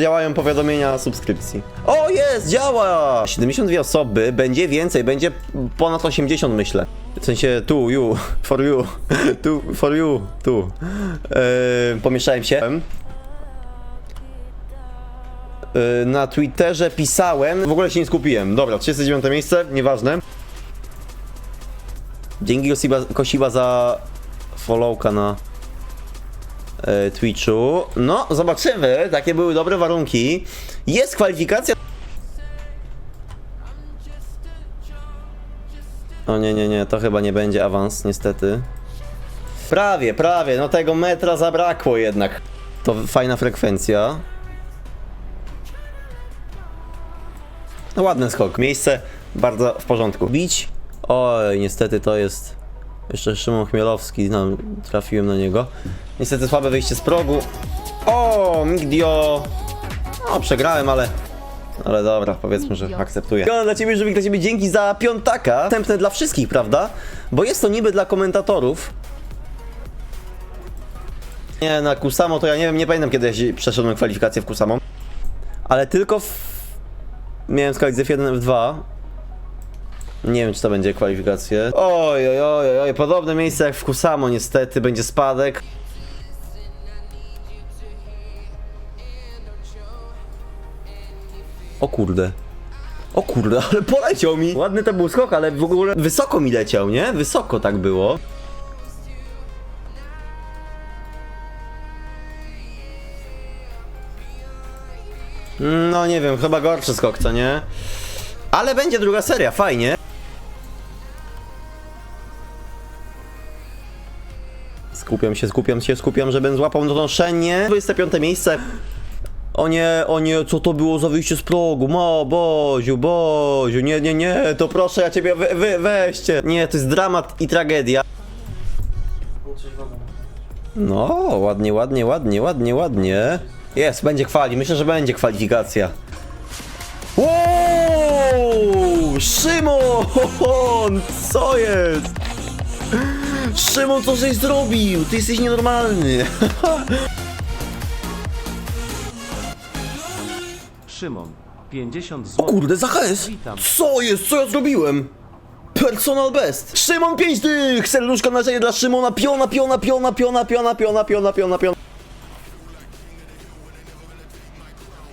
Działają powiadomienia subskrypcji. O, jest, działa! 72 osoby, będzie więcej, będzie ponad 80 myślę. W sensie tu, you, for you, tu, for you, tu. Yy, pomieszałem się. Yy, na Twitterze pisałem, w ogóle się nie skupiłem. Dobra, 39 miejsce, nieważne. Dzięki Kosiba, za followka na Twitchu. No, zobaczymy. Takie były dobre warunki. Jest kwalifikacja. O nie, nie, nie, to chyba nie będzie awans, niestety. Prawie, prawie, no tego metra zabrakło jednak. To fajna frekwencja. No ładny skok. Miejsce bardzo w porządku. Bić. Oj, niestety to jest. Jeszcze Szymon Chmielowski, no, trafiłem na niego. Niestety słabe wyjście z progu. O, Migdio. No, przegrałem, ale. Ale dobra, powiedzmy, że akceptuję. No, dla ciebie, Żywik, dla ciebie dzięki za piątaka. Dostępne dla wszystkich, prawda? Bo jest to niby dla komentatorów. Nie, na Kusamo to ja nie wiem, nie pamiętam kiedy ja przeszedłem kwalifikację w Kusamo. Ale tylko w... Miałem skalić z F1 F2. Nie wiem, czy to będzie kwalifikacje. Oj, oj, oj, oj, podobne miejsce jak w Kusamo niestety, będzie spadek. O kurde. O kurde, ale poleciał mi. Ładny to był skok, ale w ogóle wysoko mi leciał, nie? Wysoko tak było. No nie wiem, chyba gorszy skok, co nie? Ale będzie druga seria, fajnie. Skupiam się, skupiam się, skupiam, żebym złapał donoszenie. 25 miejsce. O nie, o nie, co to było za wyjście z progu? Mo, Boziu, Boziu, nie, nie, nie, to proszę, ja ciebie, wy, wy, weźcie. Nie, to jest dramat i tragedia. No, ładnie, ładnie, ładnie, ładnie, ładnie. Jest, będzie kwali, myślę, że będzie kwalifikacja. Wow! Szymon! Co jest? Szymon, co żeś zrobił? Ty jesteś nienormalny. Szymon, 50 O zł. kurde, za HS! Witam. Co jest? Co ja zrobiłem? Personal best! Szymon 5 dych! Serduszko na dla Szymona, piona, piona, piona, piona, piona, piona, piona, piona, piona.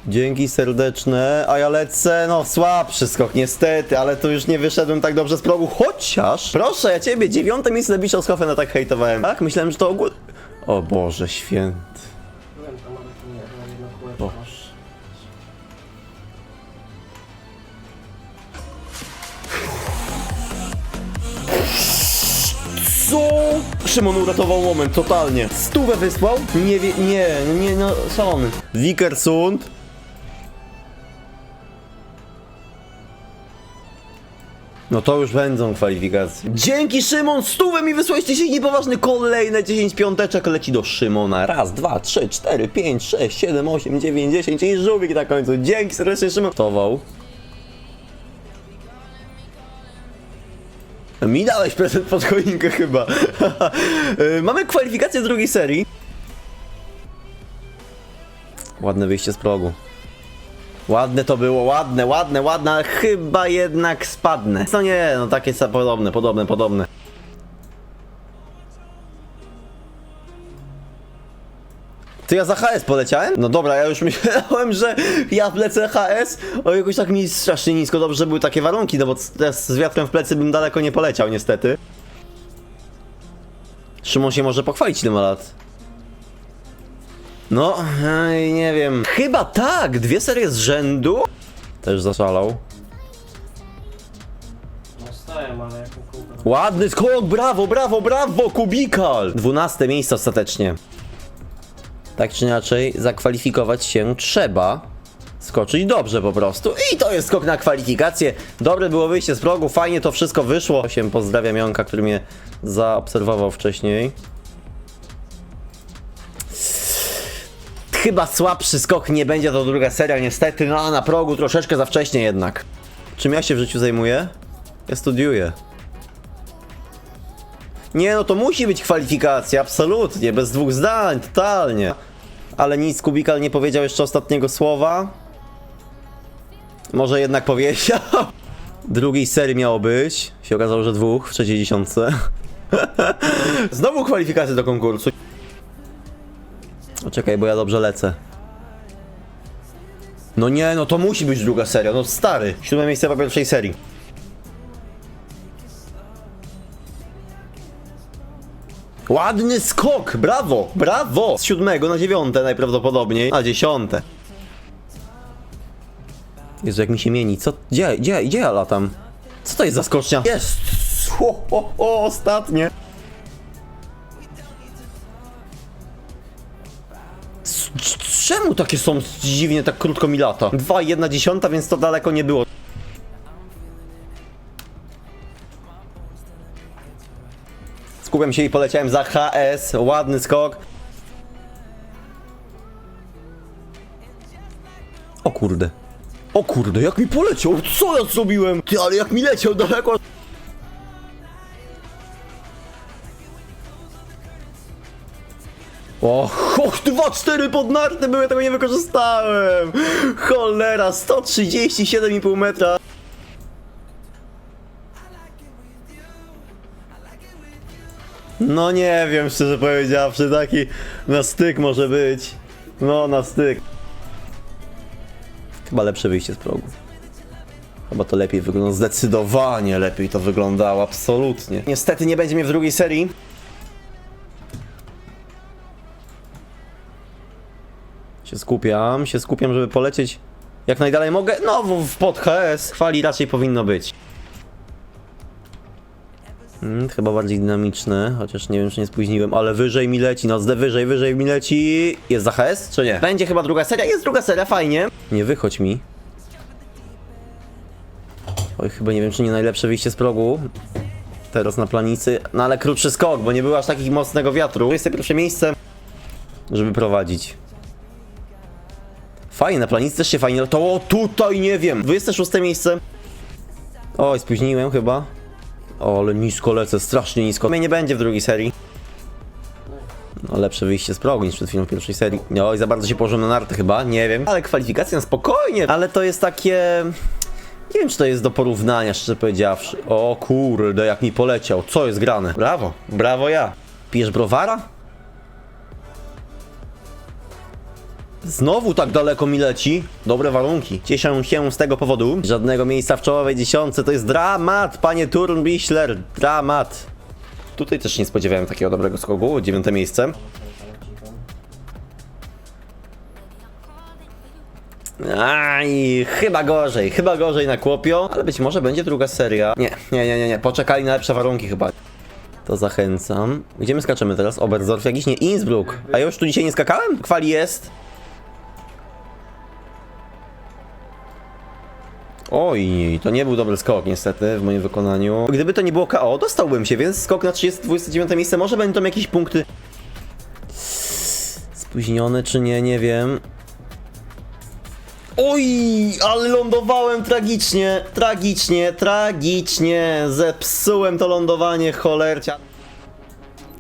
Dzięki serdeczne, a ja lecę, no słabszy skok niestety, ale tu już nie wyszedłem tak dobrze z progu, chociaż, proszę, ja ciebie, dziewiąte miejsce na Bischofshofen tak hejtowałem, tak? Myślałem, że to ogólnie... O Boże święty. Boże. Co? Szymon uratował moment, totalnie. Stówę wysłał? Nie nie, nie, no, szalony. Wikersund. No to już będą kwalifikacje. Dzięki Szymon, stówę mi wysłałeś, ty się niepoważny. Kolejne 10 piąteczek leci do Szymona. Raz, dwa, trzy, cztery, pięć, sześć, siedem, osiem, dziewięć, dziesięć i żółwik na końcu. Dzięki serdecznie Szymon. Tował. Mi dałeś prezent pod choinkę chyba. Mamy kwalifikację drugiej serii. Ładne wyjście z progu. Ładne to było, ładne, ładne, ładne, ale chyba jednak spadnę. No nie, no takie sa- podobne, podobne, podobne. Ty ja za HS poleciałem? No dobra, ja już myślałem, że ja wlecę HS, o jakoś tak mi strasznie nisko, dobrze, były takie warunki, no bo z wiatrem w plecy bym daleko nie poleciał niestety. Szymon się może pochwalić ma lat. No, ej, nie wiem. Chyba tak, dwie serie z rzędu. Też zaszalał. No stałem, ale kółkę. Ładny skok, brawo, brawo, brawo, Kubikal! 12 miejsce ostatecznie. Tak czy inaczej, zakwalifikować się trzeba. Skoczyć dobrze po prostu. I to jest skok na kwalifikację. Dobre było wyjście z progu, fajnie to wszystko wyszło. Się pozdrawiam Jonka, który mnie zaobserwował wcześniej. Chyba słabszy skok nie będzie to druga seria, niestety. No, a na progu troszeczkę za wcześnie jednak. Czym ja się w życiu zajmuję? Ja studiuję. Nie, no to musi być kwalifikacja, absolutnie, bez dwóch zdań, totalnie. Ale nic, Kubikal nie powiedział jeszcze ostatniego słowa. Może jednak powiedział. Drugiej serii miało być. Się okazało, że dwóch w trzeciej dziesiątce. Znowu kwalifikacje do konkursu. Czekaj, bo ja dobrze lecę. No nie, no to musi być druga seria, no stary. Siódme miejsce po pierwszej serii. Ładny skok, brawo, brawo! Z siódmego na dziewiąte najprawdopodobniej, a dziesiąte. Jezu, jak mi się mieni, co, gdzie, gdzie, gdzie ja latam? Co to jest za skocznia? Jest! Ostatnie! Czemu takie są dziwnie, tak krótko mi lata? 2 i 1 dziesiąta, więc to daleko nie było. Skupiam się i poleciałem za HS. Ładny skok. O kurde. O kurde, jak mi poleciał? Co ja zrobiłem? Ty, ale jak mi leciał daleko. Och, 2-4 pod narty były, tego nie wykorzystałem. Cholera, 137,5 metra. No nie wiem, szczerze powiedziawszy, taki na styk może być. No, na styk. Chyba lepsze wyjście z progu. Chyba to lepiej wygląda, zdecydowanie lepiej to wyglądało, absolutnie. Niestety nie będzie mnie w drugiej serii. Się skupiam, się skupiam, żeby polecieć jak najdalej mogę. No, w, w pod HS chwali raczej powinno być. Mm, chyba bardziej dynamiczne, chociaż nie wiem, czy nie spóźniłem, ale wyżej mi leci, no zde wyżej, wyżej mi leci. Jest za HS, czy nie? Będzie chyba druga seria, jest druga seria, fajnie. Nie wychodź mi. Oj, chyba nie wiem, czy nie najlepsze wyjście z progu. Teraz na planicy, no ale krótszy skok, bo nie było aż takich mocnego wiatru. Jest pierwsze miejsce, żeby prowadzić. Fajnie, na planicy też się fajnie, to o, tutaj nie wiem. 26 miejsce. Oj, spóźniłem chyba. O, ale nisko lecę, strasznie nisko. Mnie nie będzie w drugiej serii. No, lepsze wyjście z progu niż przed chwilą w pierwszej serii. Oj, za bardzo się położyłem na narty chyba, nie wiem. Ale kwalifikacja na spokojnie. Ale to jest takie... Nie wiem, czy to jest do porównania, szczerze powiedziawszy. O kurde, jak mi poleciał. Co jest grane? Brawo, brawo ja. Pijesz browara? Znowu tak daleko mi leci. Dobre warunki. Cieszę się z tego powodu. Żadnego miejsca w czołowej dziesiątce. To jest dramat, panie Turnbichler. Dramat. Tutaj też nie spodziewałem takiego dobrego skoku. Dziewiąte miejsce. Aj, chyba gorzej, chyba gorzej na Kłopio, ale być może będzie druga seria. Nie, nie, nie, nie, nie. poczekali na lepsze warunki chyba. To zachęcam. Gdzie my skaczemy teraz? Oberstdorf, jakiś nie Innsbruck. A ja już tu dzisiaj nie skakałem? Kwali jest. Oj, to nie był dobry skok niestety w moim wykonaniu. Gdyby to nie było KO, dostałbym się, więc skok na 30, 29 miejsce, może będą tam jakieś punkty spóźnione czy nie, nie wiem. Oj, ale lądowałem tragicznie, tragicznie, tragicznie. Zepsułem to lądowanie, cholercia.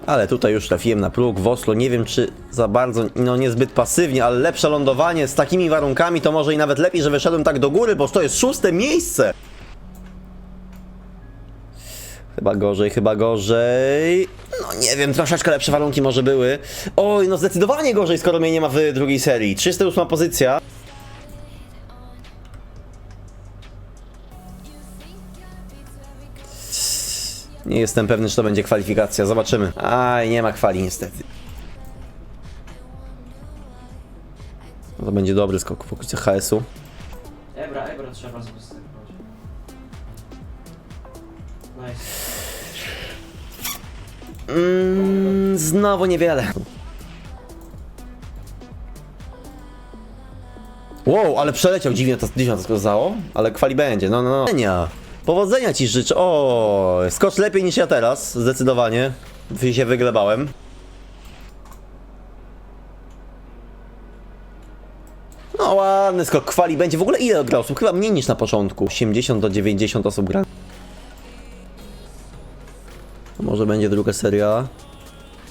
Ale tutaj już trafiłem na próg w Oslo. Nie wiem, czy za bardzo, no niezbyt pasywnie, ale lepsze lądowanie z takimi warunkami to może i nawet lepiej, że wyszedłem tak do góry, bo to jest szóste miejsce. Chyba gorzej, chyba gorzej. No nie wiem, troszeczkę lepsze warunki może były. Oj, no zdecydowanie gorzej, skoro mnie nie ma w drugiej serii. 308 pozycja. Nie jestem pewny, czy to będzie kwalifikacja. Zobaczymy. Aj, nie ma kwali niestety. No to będzie dobry skok w okolicy HS-u. Ebra, Ebra trzeba zbustyknąć. Nice. Mm, znowu niewiele. Wow, ale przeleciał dziwnie to, dziwnie to skazało, ale kwali będzie, no no no. Powodzenia. Ci życzę. O, skocz lepiej niż ja teraz, zdecydowanie. Się wyglebałem. No ładny skok kwali będzie. W ogóle ile gra osób? Chyba mniej niż na początku. 80 do 90 osób gra. Może będzie druga seria.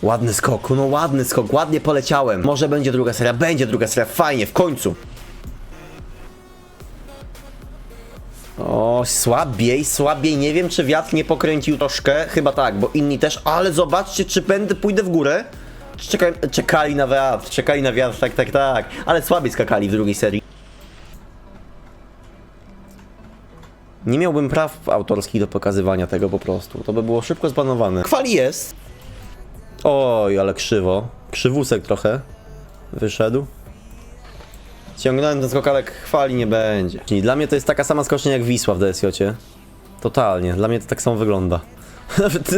Ładny skok, no ładny skok, ładnie poleciałem. Może będzie druga seria, będzie druga seria, fajnie, w końcu. Słabiej, słabiej. Nie wiem, czy wiatr nie pokręcił troszkę. Chyba tak, bo inni też. Ale zobaczcie, czy będę pójdę w górę. Czy Czekaj, czekali na wiatr, czekali na wiatr, tak, tak, tak. Ale słabiej skakali w drugiej serii. Nie miałbym praw autorskich do pokazywania tego po prostu. To by było szybko zbanowane. Kwali jest. Oj, ale krzywo. Krzywusek trochę. Wyszedł. Ciągnąłem ten skok, ale chwali nie będzie. Czyli dla mnie to jest taka sama skocznia jak Wisła w DSJ. Totalnie, dla mnie to tak samo wygląda. Nawet,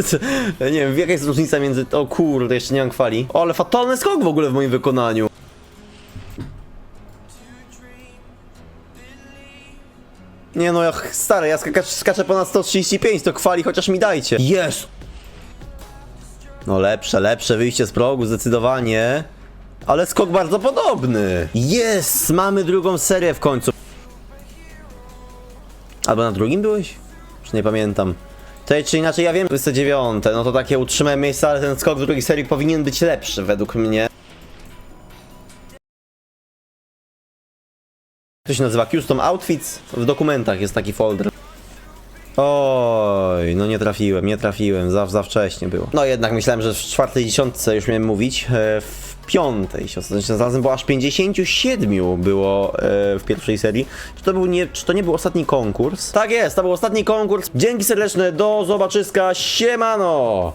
nie wiem, jaka jest różnica między... O kurde, jeszcze nie mam chwali. O, ale fatalny skok w ogóle w moim wykonaniu. Nie no, ja stary, ja skaczę ponad 135, to kwali chociaż mi dajcie. Jest! No lepsze, lepsze wyjście z progu, zdecydowanie. Ale skok bardzo podobny. Jest! Mamy drugą serię w końcu. Albo na drugim byłeś? Już nie pamiętam. To czy inaczej ja wiem, 29, no to takie utrzymałem miejsce, ale ten skok w drugiej serii powinien być lepszy według mnie. To się nazywa Custom Outfits. W dokumentach jest taki folder. Oj, no nie trafiłem, nie trafiłem, za, za wcześnie było. No jednak myślałem, że w czwartej dziesiątce już miałem mówić. E, w piątej siostrze, razem było aż 57 było e, w pierwszej serii. Czy to, był nie, czy to nie był ostatni konkurs? Tak jest, to był ostatni konkurs. Dzięki serdeczne, do zobaczyska, siemano!